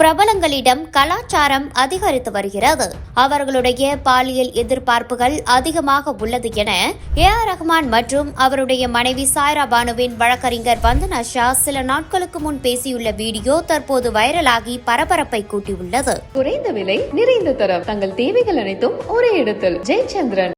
பிரபலங்களிடம் கலாச்சாரம் அதிகரித்து வருகிறது. அவர்களுடைய பாலியல் எதிர்பார்ப்புகள் அதிகமாக உள்ளது என ஏ ஆர் ரஹ்மான் மற்றும் அவருடைய மனைவி சாய்ரா பானுவின் வழக்கறிஞர் வந்தனா ஷா சில நாட்களுக்கு முன் பேசியுள்ள வீடியோ தற்போது வைரலாகி பரபரப்பை கூட்டியுள்ளது. குறைந்த விலை நிறைந்த தரம் தங்கள் தேவைகள் அனைத்தும் ஒரே இடத்தில். ஜெயச்சந்திரன்.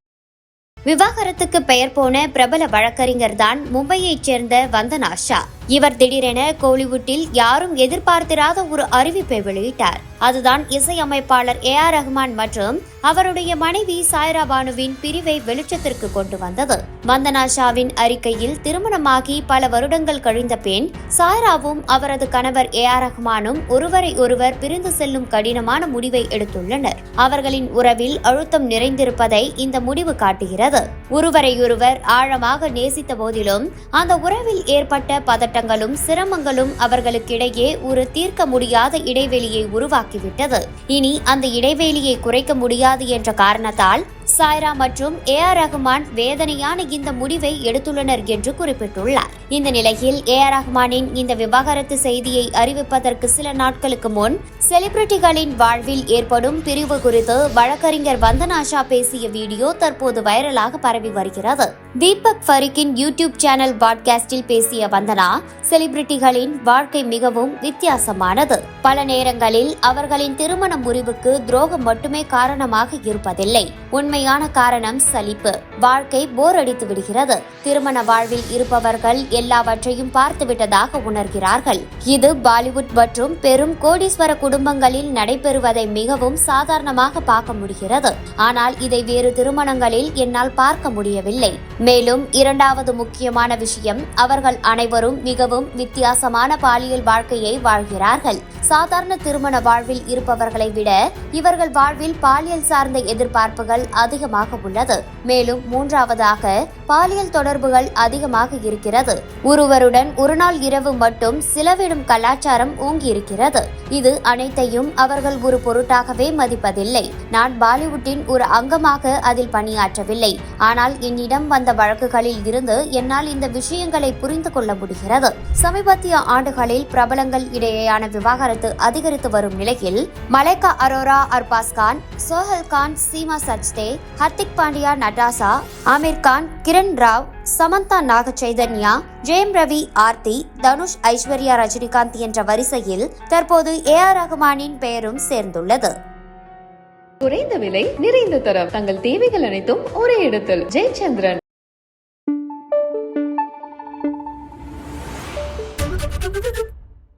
விவாகரத்துக்கு பெயர் போன பிரபல வழக்கறிஞர் தான் மும்பையைச் சேர்ந்த வந்தனா ஷா. இவர் திடீரென கோலிவுட்டில் யாரும் எதிர்பார்த்திராத ஒரு அறிவிப்பை வெளியிட்டார். அதுதான் இசையமைப்பாளர் ஏ ஆர் ரஹ்மான் மற்றும் அவருடைய மனைவி சாய்ரா பானுவின் பிரிவை வெளிச்சத்திற்கு கொண்டு வந்தது. வந்தனா ஷாவின் அறிக்கையில் திருமணமாகி பல வருடங்கள் கழிந்த பின் சாய்ராவும் அவரது கணவர் ஏ ஆர் ரஹ்மானும் ஒருவரை ஒருவர் பிரிந்து செல்லும் கடினமான முடிவை எடுத்துள்ளனர். அவர்களின் உறவில் அழுத்தம் நிறைந்திருப்பதை இந்த முடிவு காட்டுகிறது. ஒருவரையொருவர் ஆழமாக நேசித்த போதிலும் அந்த உறவில் ஏற்பட்ட போராட்டங்களும் சிரமங்களும் அவர்களுக்கிடையே ஒரு தீர்க்க முடியாத இடைவெளியை உருவாக்கிவிட்டது. இனி அந்த இடைவெளியை குறைக்க முடியாது என்ற காரணத்தால் சாய்ரா மற்றும் ஏ ஆர் ரஹ்மான் வேதனையான இந்த முடிவை எடுத்துள்ளனர் என்று குறிப்பிட்டுள்ளார். இந்த நிலையில் ஏ ஆர் ரஹ்மானின் இந்த விவாகரத்து செய்தியை அறிவிப்பதற்கு சில நாட்களுக்கு முன் செலிபிரிட்டிகளின் வாழ்வில் ஏற்படும் பிரிவு குறித்து வழக்கறிஞர் வந்தனாஷா பேசிய வீடியோ தற்போது வைரலாக பரவி வருகிறது. தீபக் ஃபரிக்கின் யூடியூப் சேனல் பாட்காஸ்டில் பேசிய வந்தனா செலிபிரிட்டிகளின் வாழ்க்கை மிகவும் வித்தியாசமானது. பல நேரங்களில் அவர்களின் திருமண முறிவுக்கு துரோகம் மட்டுமே காரணமாக இருப்பதில்லை. உண்மையான காரணம் சலிப்பு. வாழ்க்கை போர் அடித்து விடுகிறது. திருமண வாழ்வில் இருப்பவர்கள் எல்லாவற்றையும் பார்த்துவிட்டதாக உணர்கிறார்கள். இது பாலிவுட் மற்றும் பெரும் கோடீஸ்வர குடும்பங்களில் நடைபெறுவதை மிகவும் சாதாரணமாக பார்க்க முடிகிறது. ஆனால் இதை வேறு திருமணங்களில் என்னால் பார்க்க முடியவில்லை. மேலும் இரண்டாவது முக்கியமான விஷயம் அவர்கள் அனைவரும் மிகவும் வித்தியாசமான பாலியல் வாழ்க்கையை வாழ்கிறார்கள். சாதாரண திருமண வாழ்வில் இருப்பவர்களை விட இவர்கள் வாழ்வில் பாலியல் சார்ந்த எதிர்பார்ப்புகள் அதிகமாக உள்ளது. மேலும் மூன்றாவதாக பாலியல் தொடர்புகள் அதிகமாக இருக்கிறது. ஒருவருடன் ஒரு நாள் இரவு மட்டும் சிலவிடும் கலாச்சாரம் ஓங்கியிருக்கிறது. இது அனைத்தையும் அவர்கள் ஒரு பொருட்டாகவே மதிப்பதில்லை. நான் பாலிவுட்டின் ஒரு அங்கமாக அதில் பணியாற்றவில்லை. ஆனால் என்னிடம் வந்த வழக்குகளில் இருந்து என்னால் இந்த விஷயங்களை புரிந்து கொள்ள முடிகிறது. சமீபத்திய ஆண்டுகளில் பிரபலங்கள் இடையேயான விவாகரத்து அதிகரித்து வரும் நிலையில் மலைக்கா அரோரா அர்பாஸ் கான் சோஹல் கான் சீமா சச்தே ஹர்திக் பாண்டியா நட்டாசா ஆமீர் கான் கிரண் ராவ் சமந்தா நாக சைதன்யா ஜெயம் ரவி ஆர்த்தி தனுஷ் ஐஸ்வர்யா ரஜினிகாந்த் என்ற வரிசையில் தற்போது ஏ ஆர் ரஹ்மானின் பெயரும் சேர்ந்துள்ளது. குறைந்த விலை நிறைந்த தரம். தங்கள் தேவைகள் அனைத்தும் ஒரே இடத்தில். ஜெயச்சந்திரன்.